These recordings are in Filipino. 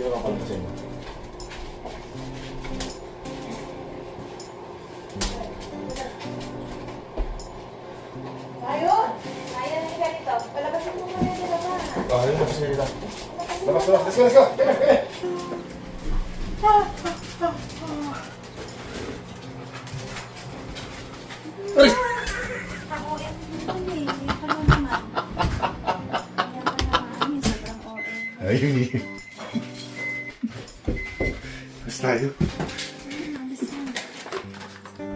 Sino ka pala sa inyo? Ayun! Kaya na yung ganito. Palabasin mo muna yung dalawa. Ah, yun, mas nila. Labas, labas. Let's go, let's go. Come here, come here. Ako, yan hindi. Ano naman? Yan pa naman. Yung sobrang OA. Ayun eh. Tayo.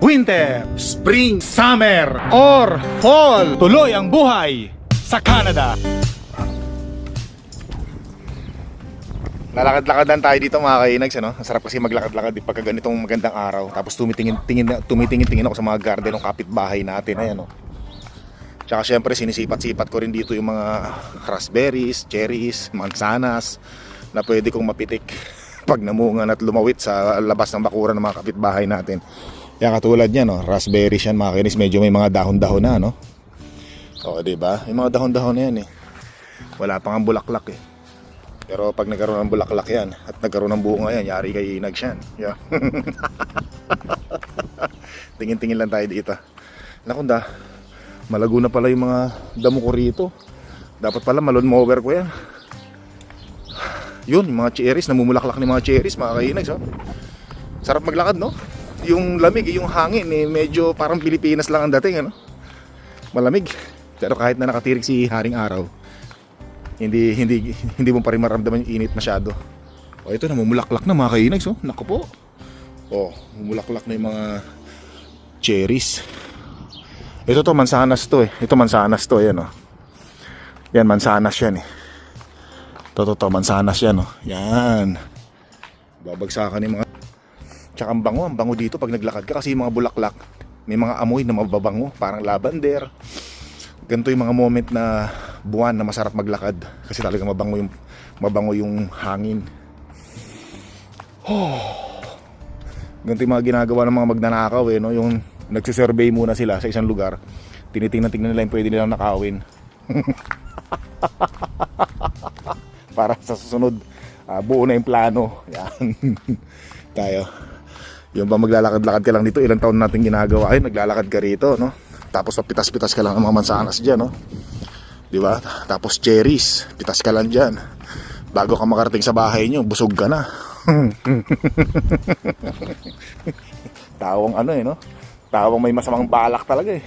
Winter, Spring, Summer, or Fall. Tuloy ang buhay sa Canada. Lalakad-lakadan tayo dito mga kainags, ano? Ang sarap kasi maglakad-lakad di pagka ganitong magandang araw. Tapos tumitingin-tingin tumitingin-tingin ako sa mga garden ng kapitbahay natin, ayan, oh. Tsaka syempre sinisipat-sipat ko rin dito yung mga raspberries, cherries, mansanas na pwede kong mapitik pag namungan at lumawit sa labas ng bakuran ng mga kapitbahay natin. Kaya katulad niyan, no, raspberries yan mga kainis, medyo may mga dahon-dahon na, no? O, di ba? Yung mga dahon-dahon na yan, eh. Wala pang ang bulaklak, eh. Pero pag nagkaroon ng bulaklak yan at nagkaroon ng bunga yan, yari kay Inags yan. Yeah. Tingin-tingin lang tayo dito. Nakunda, malago na pala yung mga damo ko rito. Dapat pala malon mower ko yan. Yun, mga cherries, namumulaklak ni mga cherries, mga kainags. Oh. Sarap maglakad, no? Yung lamig, yung hangin, eh, medyo parang Pilipinas lang ang dating, ano? Malamig. Pero kahit na nakatirik si Haring Araw, hindi hindi hindi mo pa rin maramdaman yung init masyado. O ito namumulaklak na mga kainags oh. Naku po. Oh, mumulaklak na yung mga cherries. Ito to mansanas to eh. Ito mansanas to yan oh. Yan mansanas yan eh. To to to mansanas yan oh. Yan. Babagsakan yung mga Tsaka ang bango, ang bango dito pag naglakad ka kasi yung mga bulaklak may mga amoy na mababango, parang lavender. Ganito yung mga moment na buwan na masarap maglakad kasi talaga mabango yung mabango yung hangin. Oh. Ganito yung mga ginagawa ng mga magnanakaw eh, no? Yung nagsisurvey muna sila sa isang lugar. Tinitingnan-tingnan nila yung pwede nilang nakawin. Para sa susunod, ah, buo na yung plano. Yan. Tayo. Yung ba maglalakad-lakad ka lang dito, ilang taon natin ginagawa. Ay, naglalakad ka rito, no? Tapos papitas-pitas ka lang ng mga mansanas dyan, no? Di ba? Tapos cherries, pitas ka lang dyan. Bago ka makarating sa bahay nyo, busog ka na. Tawang ano eh, no? Tawang may masamang balak talaga eh.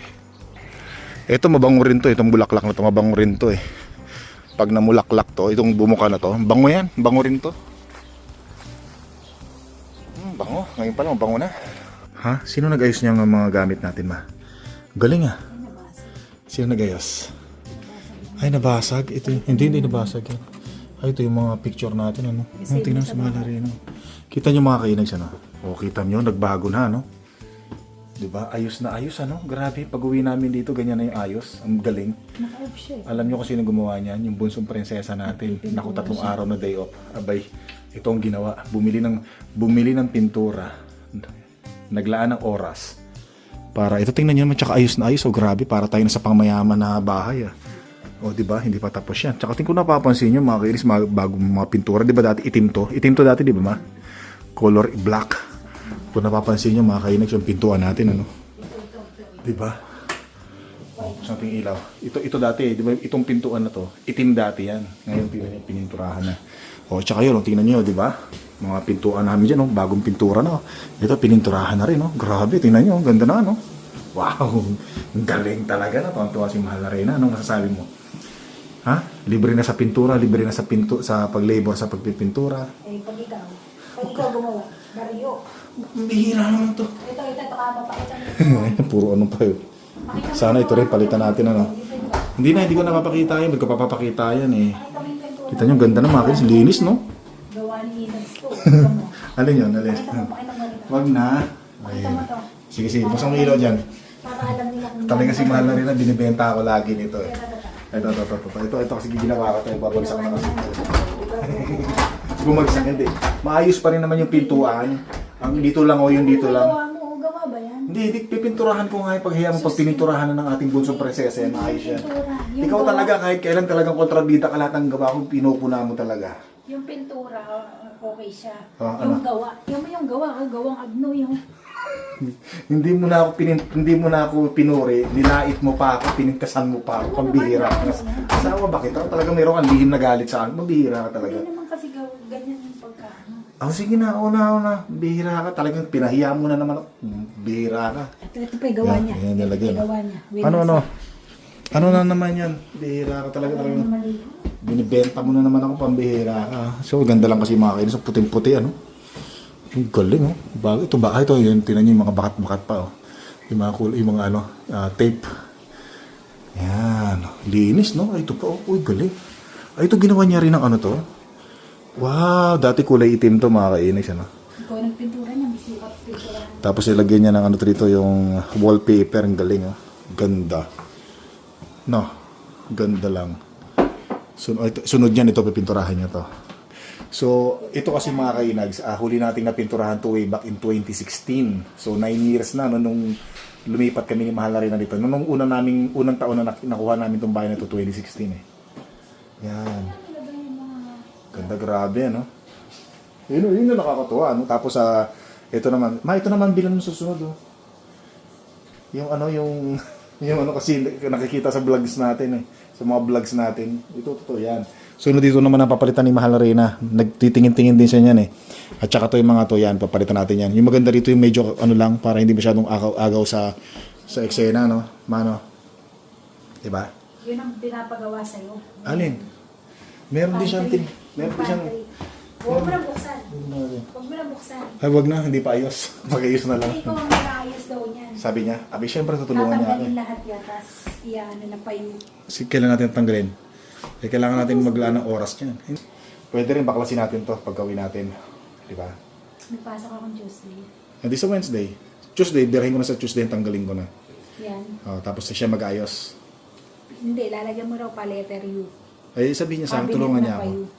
Ito mabango rin to, itong bulaklak na to, mabango rin to eh. Pag namulaklak to, itong bumuka na to, bango yan, bango rin to. Hmm, bango, ngayon pa lang, bango na. Ha? Sino nag-ayos niya ng mga gamit natin, ma? Galing ah. Sino nag-ayos? Ay, nabasag. Ito, yung- hindi, hindi nabasag yan. Ay, ito yung mga picture natin, ano? Oh, tingnan sa mga larino. Kita nyo mga kainags, ano? O, kita nyo, nagbago na, ano? Diba? Ayos na ayos, ano? Grabe, pag uwi namin dito, ganyan na yung ayos. Ang galing. Naka-off siya eh. Alam nyo kung sino gumawa niyan? Yung bunsong prinsesa natin. Naku, tatlong araw na day off. Abay, ito ang ginawa. Bumili ng, bumili ng pintura. Naglaan ng oras. Para, ito tingnan nyo naman, tsaka ayos na ayos. O grabe, para tayo na sa pangmayaman na bahay. Ah. O, di ba? Hindi pa tapos yan. Tsaka tingin ko napapansin nyo, mga kairis, mga bagong mga pintura. Di ba dati itim to? Itim to dati, di ba ma? Color black. Kung napapansin nyo, mga kainis, yung pintuan natin, ano? Di ba? Oh, sa ating ilaw. Ito ito dati, di ba itong pintuan na to, itim dati yan. Ngayon pin pininturahan na. O, tsaka yun, oh, tingnan niyo, di ba? Mga pintuan namin dyan, oh, bagong pintura na. oh. Ito, pininturahan na rin, oh. Grabe, tingnan ang ganda na, no? Wow, ang galing talaga na. Tuwan-tuwa si Mahal na Reyna. Anong masasabi mo? Ha? Libre na sa pintura, libre na sa pinto sa paglabor sa pagpipintura. Eh, pag ikaw. Pag ikaw gumawa. Dario. Ang bihira naman to. Ito, ito, ito. Pa. Ito. Puro ano pa yun. Sana ito rin, palitan natin ano. Hindi na, hindi ko napapakita yan. Hindi ko papapakita yan eh. Kita nyo, ganda na mga kids. Linis, no? Gawa ni to. Ito mo. Alin yun, alin? Mo, mo. ito. Wag na. Mo to. Sige, sige. Basta mo ilaw dyan. Talaga si mahal na rin na binibenta ako lagi nito eh. Ito, ito, ito. Ito, ito, ito, ito. Ito, ito kasi ginawa ko ito. Babagsak na kasi. Bumagsak hindi. Maayos pa rin naman yung pintuan. Ang dito lang o yung dito lang. Gawa mo, gawa ba yan? Hindi, di, pipinturahan ko nga yung paghiya mo pag pininturahan na ng ating bunsong prinsesa yan, maayos yan. Pintura. Yung Ikaw gawa- talaga kahit kailan talagang kontrabida ka lahat ng gawa ko, pinupuna mo talaga. Yung pintura, okay siya. Ah, yung ano? gawa. Yung yung gawa, ah, gawang agno yung... Hindi mo na ako pinin, hindi mo na ako pinuri, nilait mo pa ako, pinintasan mo pa ako, pambihira ka. Asawa ba kita? Talaga meron kang lihim na galit sa akin, mabihira ka talaga. Hindi naman kasi ganyan yung pagkaano. Oh, sige na, una, una. Bihira ka. Talagang pinahiya mo na naman ako. Bihira ka. Ito, ito pa yung gawa Yan, niya. yan, Ito pa nilagyan, yung ah. gawa niya. Ano, ano? Ano na naman yan? Bihira ka talaga talaga. Binibenta mo na naman ako pambihira ka. So, ganda lang kasi yung mga kainis. Ang puting-puti, ano? Ang galing, oh. Bago, ito ba? Ito, yun, tinan niyo yung mga bakat-bakat pa, oh. Yung mga, cool, yung mga ano, ah, tape. Yan. Linis, no? Ay, ito pa, oh. Uy, galing. Ay, ito ginawa niya rin ng ano to. Wow, dati kulay itim to, mga kainis, ano? Ikaw nagpintura niya, bisikat pintura. Tapos ilagyan niya ng ano dito yung wallpaper. Ang galing oh. Ganda. No. Ganda lang. Sunod, ito, sunod niyan ito, pipinturahan niya to. So, ito kasi mga kainags, ah, huli nating napinturahan to way back in 2016. So, 9 years na no, nung lumipat kami ni Mahal na rin na dito. Nung, unang, naming, unang taon na nak- nakuha namin itong bahay na to, 2016 eh. Yan. Ganda grabe, ano? Yun, yun yung nakakatuwa, ano? Tapos, sa ito naman, ma, ito naman bilang susunod, oh. Yung ano, yung, yung ano kasi nakikita sa vlogs natin, eh. Sa mga vlogs natin. Ito, totoo yan. Sunod dito naman ang papalitan ni Mahal na Reyna. Nagtitingin-tingin din siya niyan, eh. At saka to yung mga to, yan, papalitan natin yan. Yung maganda rito yung medyo, ano lang, para hindi masyadong agaw-agaw sa, sa eksena, no? Mano? Diba? Yun ang pinapagawa sa'yo. Alin? Meron din siyang, tin- meron din siyang, Huwag mo na buksan. Huwag mo na buksan. Ay, wag na, hindi pa ayos. Pag-ayos na lang. Ay, ikaw ang mag-aayos daw niyan. Sabi niya, abi, syempre tutulungan niya ako. Tatanggalin eh. lahat yan, tapos iyan na pa yung... Kasi kailan natin tanggalin? Eh, kailangan natin maglaan ng oras niyan. Pwede rin baklasin natin to pag gawin natin. Di ba? Nagpasok akong Tuesday. Hindi sa Wednesday. Tuesday, birahin ko na sa Tuesday, tanggalin ko na. Yan. Oh, tapos siya mag-ayos. Hindi, lalagyan mo raw pa letter U. Ay, sabihin niya sa akin, tulungan na niya pa ako. U.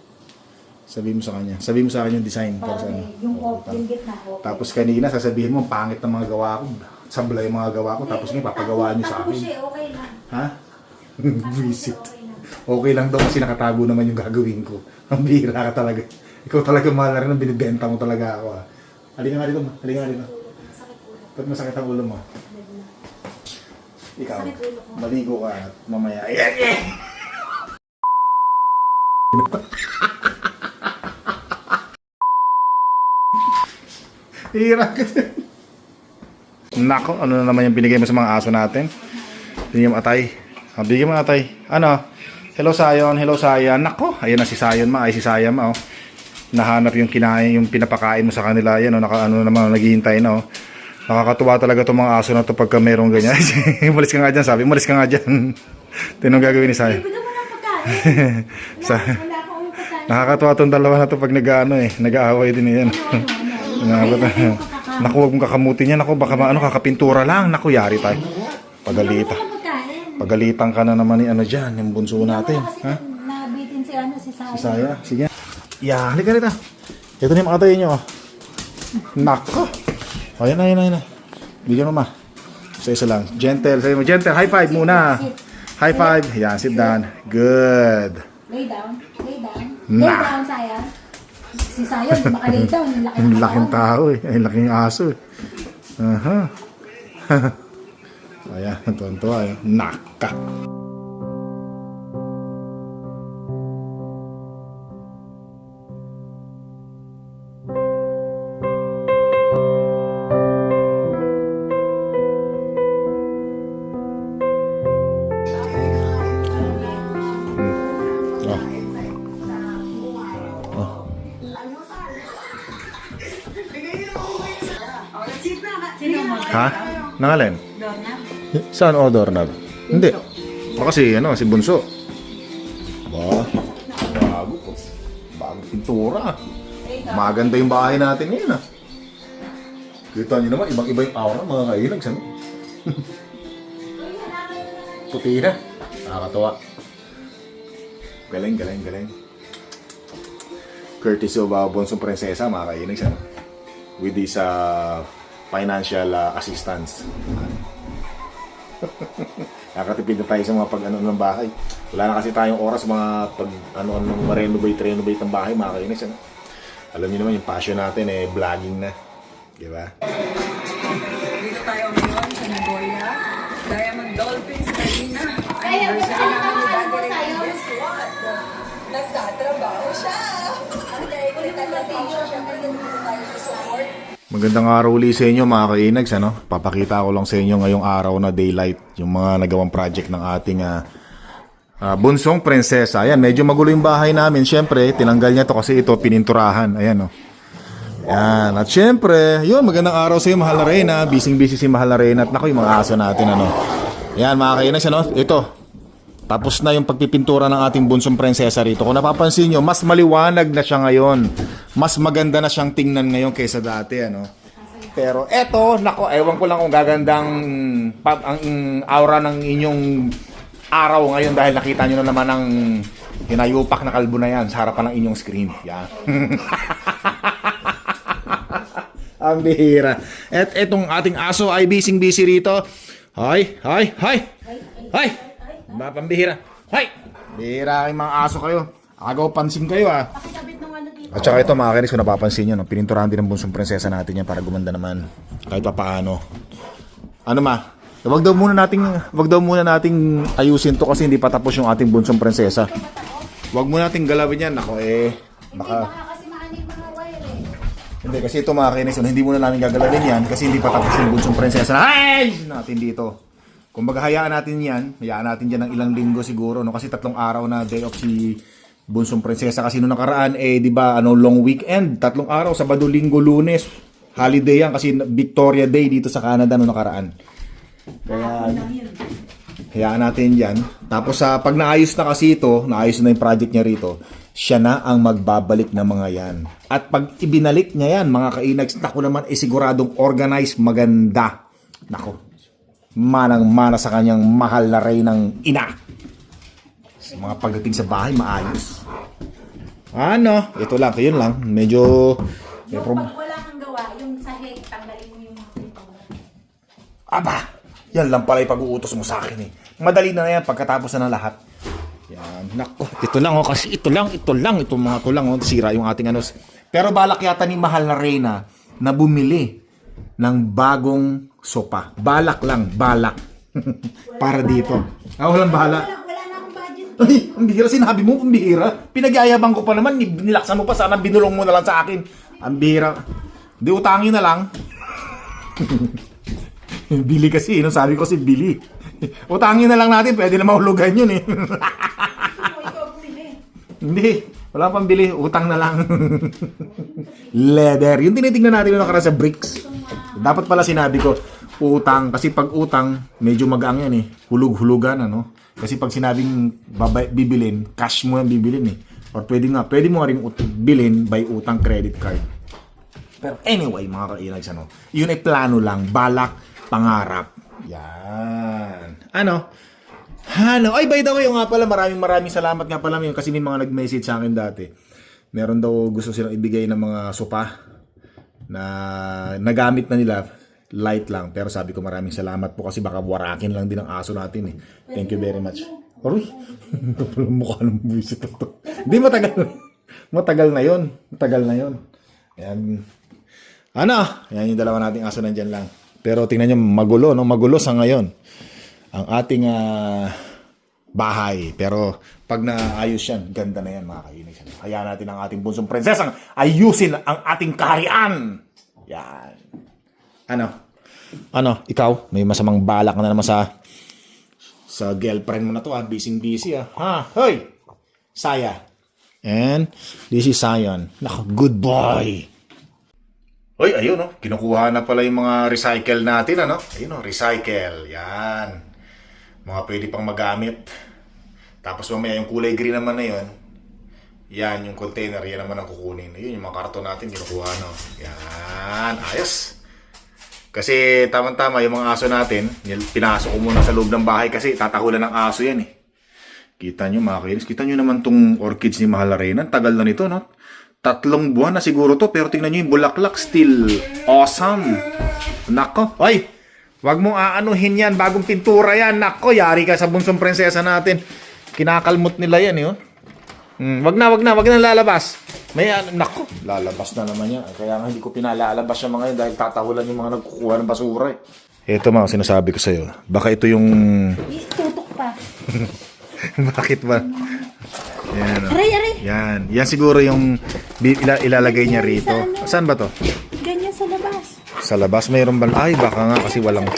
Sabihin mo sa kanya. Sabihin mo sa akin yung design. Para Para sa ano. yung, op, yung gitna, okay. Tapos kanina, sasabihin mo, ang pangit ng mga gawa ko. Sabla yung mga gawa ko. Tapos ngayon, papagawa niyo sa akin. siya, okay lang. Ha? Visit. okay lang. Daw kasi nakatago naman yung gagawin ko. Ang bihira ka talaga. Ikaw talaga mahal na rin ang binibenta mo talaga ako. Ah. Halika nga dito. Halika nga dito. Ba't masakit ang ulo mo? Ikaw, ko. maligo ka at mamaya. Ayan, ayan. Hira ka din. Nako, ano na naman yung binigay mo sa mga aso natin? Bigyan mo atay. Ah, bigyan mo atay. Ano? Hello Sayon, hello Sayan. Nako, ayan na si Sayon ma, ay si Sayan ma oh. Nahanap yung kinain, yung pinapakain mo sa kanila. Yan oh, naka ano naman, naghihintay na oh. Nakakatuwa talaga itong mga aso na to pagka merong ganyan. umalis ka nga dyan, sabi. Umalis ka nga dyan. Tinong gagawin ni Sayon. Bigyan mo ng pagkain. Sa, Wala, wala akong pagkain. nakakatuwa itong dalawa na to pag nag-ano eh. Nag-aaway din yan. Nakakatawa. Naku, huwag mong kakamutin yan. Naku, baka maano, kakapintura lang. Naku, yari tayo. Pagalita. Pagalitan ka na naman ni ano dyan, yung bunso natin. Ha? nabitin si ano, si Saya. Si Saya. Sige. Yeah, halika rito. Ito na yung mga tayo nyo. oh. Nako. O, yan na, yan na, yan na. Bigyan mo ma. Isa isa lang. Gentle. Sabi mo, gentle. High five muna. High five. Yan, sit down. Good. Lay down. Lay down. Lay down, Saya. Si Saya, hindi baka lay down. Ang laki Ang ng laking katawan. tao eh. Ang laking aso eh. Aha. Ayan, tuwan-tuwa eh. Naka. Nangalin? Saan o doorknob? Hindi. Baka si, ano, si Bunso. Ba? Bago po. Bago pintura. Maganda yung bahay natin ngayon ah. Kita nyo naman, ibang-iba yung aura mga kailags, ano? Puti na. Nakakatawa. Galing, galing, galing. Courtesy of uh, Bonsong Prinsesa, mga kainags, ano? With this uh, financial uh, assistance. Nakatipid na tayo sa mga pag-ano ng bahay. Wala na kasi tayong oras mga pag ano ano renovate renovate ng bahay mga kainis. Ano? Alam niyo naman yung passion natin eh vlogging na. Di ba? Dito tayo ngayon sa Nagoya. Diamond Dolphins Marina. Kaya, Anniversary ano namin ni Daddy Ray. sa'yo? Guess what? Nagtatrabaho siya. Ang dahil nagtatrabaho siya, syempre nandito tayo to support. Magandang araw ulit sa inyo mga kainags. Ano? Papakita ko lang sa inyo ngayong araw na daylight yung mga nagawang project ng ating ah, ah, bunsong prinsesa. Ayan, medyo magulo yung bahay namin. Siyempre, tinanggal niya to kasi ito pininturahan. Ayan, oh. Yan. At syempre, yun, magandang araw sa iyo, Mahal na Reyna. Busy-busy si Mahal na Reyna. At naku, yung mga aso natin, ano. Yan, mga kainags, ano. Ito, tapos na yung pagpipintura ng ating bunsong prinsesa rito. Kung napapansin nyo, mas maliwanag na siya ngayon. Mas maganda na siyang tingnan ngayon kaysa dati, ano. Pero eto, nako, ewan ko lang kung gagandang pa, ang aura ng inyong araw ngayon dahil nakita nyo na naman ang hinayupak na kalbo na yan sa harapan ng inyong screen. Yan. ang bihira. At etong ating aso ay bising-busy rito. Hay, hay, hay. Hay. Mga pambihira. Hay. Bihira kayong mga aso kayo. Agaw pansin kayo ah. Pakikabit ng ano dito. At saka ito mga kinis, kung napapansin nyo, no, pininturahan din ng bunsong prinsesa natin yan para gumanda naman. Kahit pa paano. Ano ma? Wag daw muna nating wag daw muna nating ayusin to kasi hindi pa tapos yung ating bunsong prinsesa. Wag muna nating galawin yan. Ako eh baka baka kasi maanin mga wire eh. hindi kasi ito mga kinis, no, hindi muna namin gagalawin yan kasi hindi pa tapos yung bunsong prinsesa natin dito. Kung hayaan natin yan, hayaan natin dyan ng ilang linggo siguro no kasi tatlong araw na day off si bunsong prinsesa kasi noong nakaraan eh di ba ano long weekend, tatlong araw, Sabado, Linggo, Lunes. Holiday yan kasi Victoria Day dito sa Canada noong nakaraan. Kaya hayaan natin yan. Tapos sa pag naayos na kasi ito, naayos na yung project niya rito, siya na ang magbabalik ng mga yan. At pag ibinalik niya yan, mga kainags, naku naman, eh siguradong organized, maganda. Nako, manang mana sa kanyang mahal na rey ng ina. Sa mga pagdating sa bahay, maayos. Ano? Ito lang, yun lang. Medyo... Yung pag wala kang gawa, yung sahig, tanggalin mo yung ito. Aba, yan lang pala yung pag-uutos mo sa akin eh. Madali na yan pagkatapos na ng lahat. Yan, nako. Ito lang oh, kasi ito lang, ito lang, ito mga to lang oh, sira yung ating ano. Pero balak yata ni Mahal na Reyna na bumili ng bagong sopa. Balak lang, balak. Para dito. Ah, walang bala. Wala, na akong budget. Ay, ang bihira, sinabi mo, ang bihira. Pinagyayabang ko pa naman, nilaksan mo pa, sana binulong mo na lang sa akin. Ang bihira. Di utangin na lang. bili kasi, no? sabi ko si Bili. utangin na lang natin, pwede na mahulugan yun eh. Hindi, wala pang bili, utang na lang. Leather. Yung tinitingnan natin yung nakaraan sa bricks. Dapat pala sinabi ko, utang. Kasi pag utang, medyo magaang yan eh. Hulug-hulugan, ano. Kasi pag sinabing babay, bibilin, cash mo yung bibilin eh. Or pwede nga, pwede mo nga rin bilhin by utang credit card. Pero anyway, mga kainags, ano, yun ay plano lang, balak, pangarap. Yan. Ano? Ano? Ay, by the way, nga pala, maraming maraming salamat nga pala yun kasi may mga nag-message sa akin dati. Meron daw gusto silang ibigay ng mga sopa na nagamit na nila light lang pero sabi ko maraming salamat po kasi baka warakin lang din ang aso natin eh. Thank you very much. Aroy, mukha ng buwisit to. Hindi matagal. Matagal na yon. Matagal na yon. Ayan. Ano? Yan yung dalawa nating aso nandyan lang. Pero tingnan nyo, magulo, no? Magulo sa ngayon. Ang ating ah, bahay. Pero pag naayos yan, ganda na yan mga kainis. Kaya natin ang ating bunsong prinsesang ayusin ang ating kaharian. Yan. Ano? Ano? Ikaw? May masamang balak na naman sa sa girlfriend mo na to ha. Busy-busy ha. Ha? Hoy! Saya. And this is Zion. Nako, good boy. Hoy, ayun no. Kinukuha na pala yung mga recycle natin ano. Ayun no, recycle. Yan. Mga pwede pang magamit. Tapos mamaya yung kulay green naman na yun. Yan, yung container, yan naman ang kukunin. Ayun, yung mga karton natin, kinukuha no. Yan, ayos. Kasi tama-tama yung mga aso natin, pinasok ko muna sa loob ng bahay kasi tatahulan ng aso yan eh. Kita nyo mga kainis, kita nyo naman tong orchids ni Mahal Arena. Tagal na nito, no? Tatlong buwan na siguro to, pero tingnan nyo yung bulaklak, still awesome. Nako, ay! Wag mong aanuhin yan, bagong pintura yan. Nako, yari ka sa bunsong prinsesa natin. Kinakalmot nila yan, yun. Hmm, wag na, wag na, wag na lalabas. May, ano, nako, lalabas na naman yan. Kaya nga hindi ko pinalalabas yung mga yun dahil tatahulan yung mga nagkukuha ng basura eh. Ito mga sinasabi ko sa'yo. Baka ito yung... Tutok pa. Bakit ba? Yan. oh. Aray, aray. Yan. Yan siguro yung bi- ila- ilalagay niya rito. Saan ba to? Sa labas. Mayroon ba? Ay, baka nga kasi walang...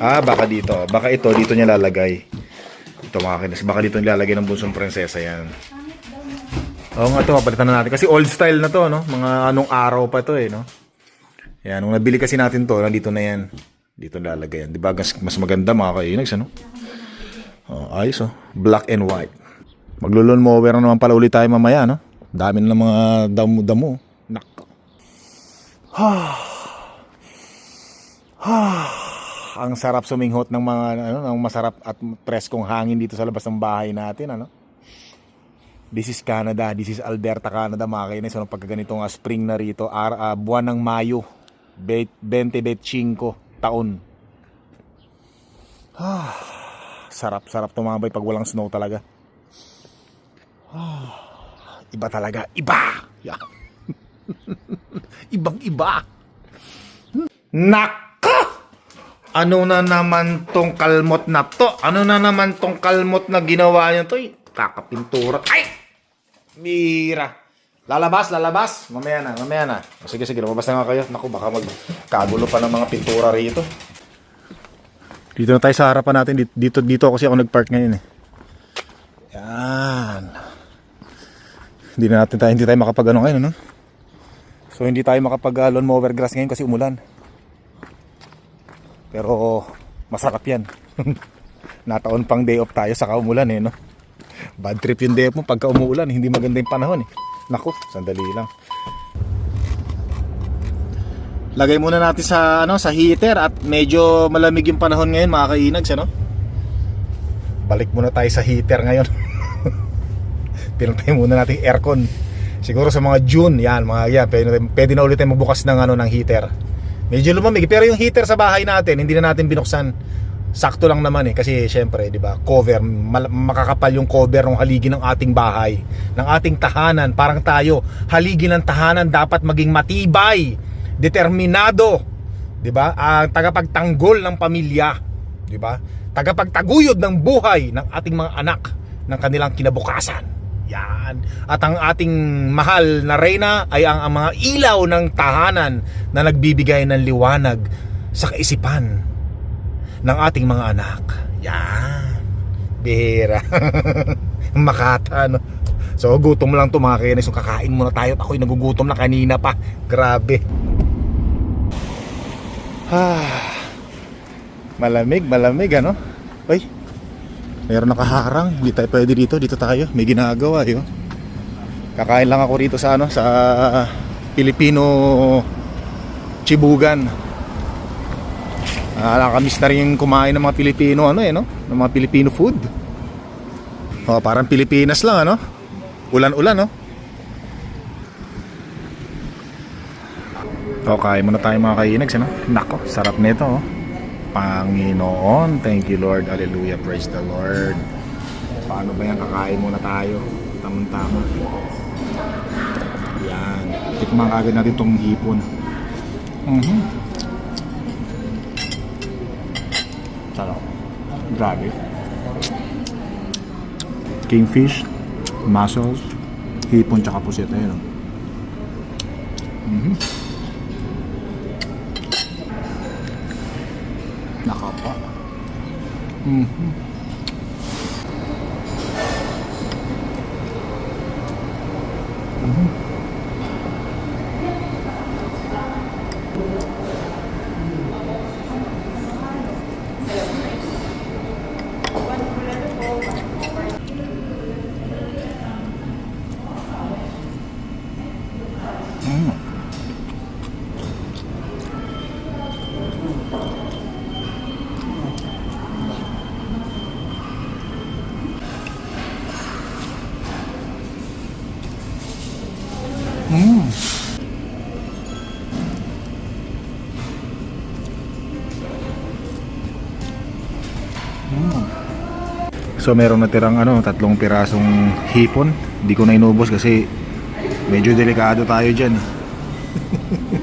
Ah, baka dito. Baka ito, dito niya lalagay. Ito mga kinis. Baka dito nilalagay ng bunsong prinsesa yan. Oo nga ito, papalitan na natin. Kasi old style na to, no? Mga anong araw pa to eh, no? Yan, nung nabili kasi natin to, nandito na yan. Dito nilalagay yan. Di ba mas, maganda mga kainags, ano? Oh, ayos oh. Black and white. Maglulon mower na naman pala ulit tayo mamaya, no? Dami na ng mga damo-damo. Nako. Ang sarap suminghot ng mga ano, ng masarap at preskong hangin dito sa labas ng bahay natin, ano? This is Canada. This is Alberta, Canada, mga kainis. So, pagkaganitong uh, spring na rito, ar, ah, buwan ng Mayo, 2025 taon. Ah, sarap, sarap tumambay pag walang snow talaga. Ah, iba talaga, iba! Yeah. Ibang iba! Naka! Ano na naman tong kalmot na to? Ano na naman tong kalmot na ginawa niyo to? Kakapintura. Ay! Mira. Lalabas, lalabas. Mamaya na, mamaya na. O, sige, sige, lumabas na nga kayo. Naku, baka magkagulo pa ng mga pintura rito. Dito na tayo sa harapan natin. Dito, dito, dito kasi ako nag-park ngayon eh. Yan. Hindi na natin tayo, hindi tayo makapag ano ngayon, ano? So hindi tayo makapag uh, lawn mower grass ngayon kasi umulan. Pero masarap yan. Nataon pang day off tayo sa umulan eh, no? Bad trip yung day off mo pagka umuulan, hindi maganda yung panahon eh. Naku, sandali lang. Lagay muna natin sa ano sa heater at medyo malamig yung panahon ngayon mga kainags ano. Balik muna tayo sa heater ngayon. Pinatay muna natin aircon. Siguro sa mga June, yan, mga yan, pwede, pwede na ulit tayo magbukas ng ano ng heater. Medyo lumamig, pero yung heater sa bahay natin, hindi na natin binuksan. Sakto lang naman eh kasi syempre, 'di ba? Cover, makakapal yung cover ng haligi ng ating bahay, ng ating tahanan. Parang tayo, haligi ng tahanan dapat maging matibay, determinado, 'di ba? Ang tagapagtanggol ng pamilya, 'di ba? Tagapagtaguyod ng buhay ng ating mga anak ng kanilang kinabukasan. Yan. At ang ating mahal na reyna ay ang, ang mga ilaw ng tahanan na nagbibigay ng liwanag sa kaisipan ng ating mga anak. Yan. Bihira. Makata, no? So, gutom lang to mga kainis. So, kakain muna tayo at ako'y nagugutom na kanina pa. Grabe. Ah. Malamig, malamig, ano? Ay, Meron nakaharang, hindi tayo pwede dito, dito tayo. May ginagawa, yun. Kakain lang ako rito sa ano, sa Filipino Chibugan. Ah, nakakamiss na rin kumain ng mga Pilipino ano eh, no? Ng mga Filipino food. Oh, parang Pilipinas lang ano. Ulan-ulan, no? Okay, muna tayo mga kainags, ano? Nako, sarap nito, oh. Panginoon. Thank you, Lord. Hallelujah. Praise the Lord. Paano ba yan? Kakain muna tayo. Tamang-tama. Yan. Tikman agad natin itong hipon. Mhm. Sarap. Grabe. Kingfish, mussels, hipon tsaka pusit. Ayun. oh. Mhm. Nakapa. Mhm. So merong natirang ano, tatlong pirasong hipon. Hindi ko na inubos kasi medyo delikado tayo dyan.